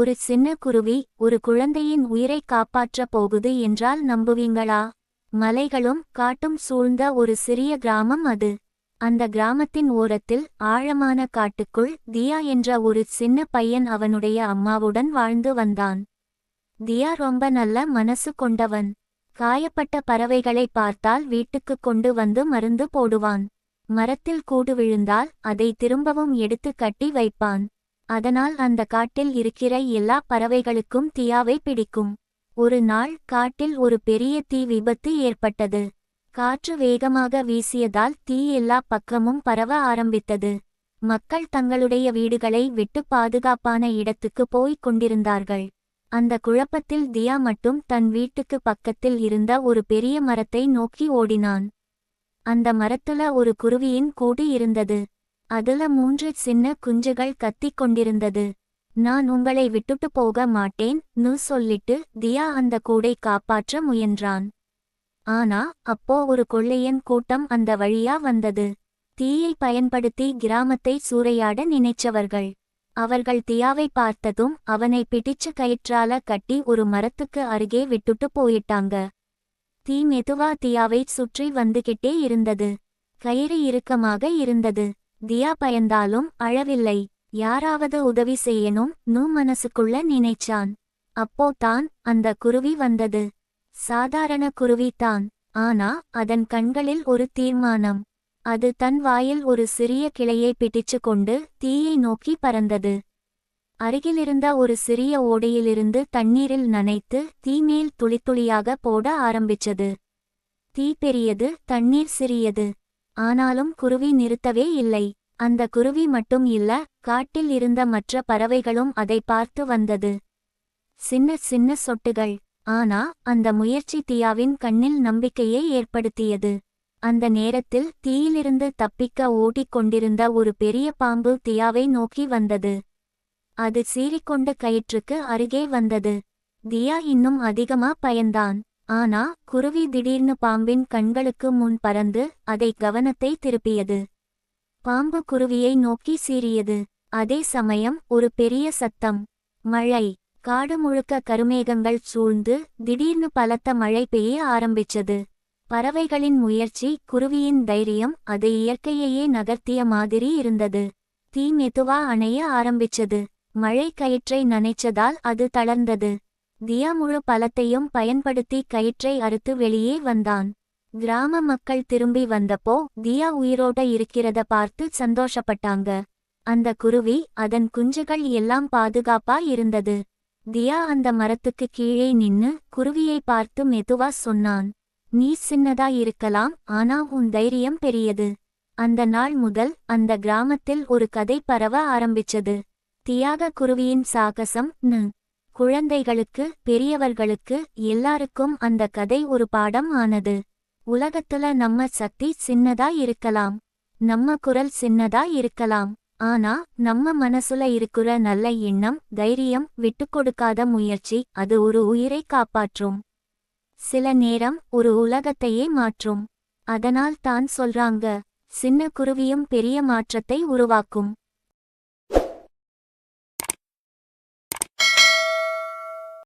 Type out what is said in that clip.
ஒரு சின்ன குருவி ஒரு குழந்தையின் உயிரை காப்பாற்றப் போகுது என்றால் நம்புவீங்களா? மலைகளும் காட்டும் சூழ்ந்த ஒரு சிறிய கிராமம் அது. அந்த கிராமத்தின் ஓரத்தில் ஆழமான காட்டுக்குள் தியா என்ற ஒரு சின்ன பையன் அவனுடைய அம்மாவுடன் வாழ்ந்து வந்தான். தியா ரொம்ப நல்ல மனசு கொண்டவன். காயப்பட்ட பறவைகளை பார்த்தால் வீட்டுக்கு கொண்டு வந்து மருந்து போடுவான். மரத்தில் கூடு விழுந்தால் அதை திரும்பவும் எடுத்து கட்டி வைப்பான். அதனால் அந்த காட்டில் இருக்கிற எல்லா பறவைகளுக்கும் தீயாவை பிடிக்கும். ஒரு நாள் காட்டில் ஒரு பெரிய தீ விபத்து ஏற்பட்டது. காற்று வேகமாக வீசியதால் தீ எல்லா பக்கமும் பரவ ஆரம்பித்தது. மக்கள் தங்களுடைய வீடுகளை விட்டு பாதுகாப்பான இடத்துக்கு போய்க் கொண்டிருந்தார்கள். அந்த குழப்பத்தில் தியா மட்டும் தன் வீட்டுக்கு பக்கத்தில் இருந்த ஒரு பெரிய மரத்தை நோக்கி ஓடினான். அந்த மரத்துல ஒரு குருவியின் கூடு இருந்தது. அதுல மூன்று சின்ன குஞ்சுகள் கத்திக் கொண்டிருந்தது. நான் உங்களை விட்டுட்டு போக மாட்டேன் நு சொல்லிட்டு தியா அந்த கூடை காப்பாற்ற முயன்றான். ஆனா அப்போ ஒரு கொள்ளையன் கூட்டம் அந்த வழியா வந்தது. தீயை பயன்படுத்தி கிராமத்தை சூறையாட நினைச்சவர்கள். அவர்கள் தியாவை பார்த்ததும் அவனை பிடிச்சு கயிற்றால கட்டி ஒரு மரத்துக்கு அருகே விட்டுட்டு போயிட்டாங்க. தீ மெதுவா தியாவை சுற்றி வந்துகிட்டே இருந்தது. கயிறு இறுக்கமாக இருந்தது. தியா பயந்தாலும் அழவில்லை. யாராவது உதவி செய்யணும் நூ மனசுக்குள்ள நினைச்சான். அப்போ தான் அந்த குருவி வந்தது. சாதாரண குருவி தான். ஆனா அதன் கண்களில் ஒரு தீர்மானம். அது தன் வாயில் ஒரு சிறிய கிளையை பிடிச்சு கொண்டு தீயை நோக்கி பறந்தது. அருகிலிருந்த ஒரு சிறிய ஓடையிலிருந்து தண்ணீரில் நனைத்து தீமேல் துளித்துளியாக போட ஆரம்பிச்சது. தீ பெரியது தண்ணீர் சிறியது. ஆனாலும் குருவி நிறுத்தவே இல்லை. அந்த குருவி மட்டும் இல்ல காட்டில் இருந்த மற்ற பறவைகளும் அதை பார்த்து வந்தது. சின்ன சின்ன சொட்டுகள். ஆனா அந்த முயற்சி தியாவின் கண்ணில் நம்பிக்கையை ஏற்படுத்தியது. அந்த நேரத்தில் தீயிலிருந்து தப்பிக்க ஓடிக் கொண்டிருந்த ஒரு பெரிய பாம்பு தியாவை நோக்கி வந்தது. அது சீறிக்கொண்டு கயிற்றுக்கு அருகே வந்தது. தியா இன்னும் அதிகமா பயந்தான். ஆனா குருவி திடீர்னு பாம்பின் கண்களுக்கு முன் பறந்து அதை கவனத்தை திருப்பியது. பாம்பு குருவியை நோக்கி சீறியது. அதே சமயம் ஒரு பெரிய சத்தம். மழை. காடு முழுக்க கருமேகங்கள் சூழ்ந்து திடீர்னு பலத்த மழை பெய்ய ஆரம்பிச்சது. பறவைகளின் முயற்சி குருவியின் தைரியம் அது இயற்கையையே நகர்த்திய மாதிரி இருந்தது. தீ மெதுவா அணைய ஆரம்பிச்சது. மழை கயிற்றை நனைச்சதால் அது தளர்ந்தது. தியா முழு பலத்தையும் பயன்படுத்தி கயிற்றை அறுத்து வெளியே வந்தான். கிராம மக்கள் திரும்பி வந்தப்போ தியா உயிரோட இருக்கிறத பார்த்து சந்தோஷப்பட்டாங்க. அந்த குருவி அதன் குஞ்சுகள் எல்லாம் பாதுகாப்பா இருந்தது. தியா அந்த மரத்துக்கு கீழே நின்னு குருவியை பார்த்து மெதுவா சொன்னான். நீ சின்னதா இருக்கலாம் ஆனா உன் தைரியம் பெரியது. அந்த நாள் முதல் அந்த கிராமத்தில் ஒரு கதை பரவ ஆரம்பிச்சது. தியாக குருவியின் சாகசம் நு. குழந்தைகளுக்கு பெரியவர்களுக்கு எல்லாருக்கும் அந்த கதை ஒரு பாடம் ஆனது. உலகத்துல நம்ம சக்தி சின்னதா இருக்கலாம். நம்ம குரல் சின்னதா இருக்கலாம். ஆனா நம்ம மனசுல இருக்கிற நல்ல எண்ணம் தைரியம் விட்டுக்கொடுக்காத முயற்சி அது ஒரு உயிரை காப்பாற்றும். சில நேரம் ஒரு உலகத்தையே மாற்றும். அதனால் தான் சொல்றாங்க சின்ன குருவியும் பெரிய மாற்றத்தை உருவாக்கும்.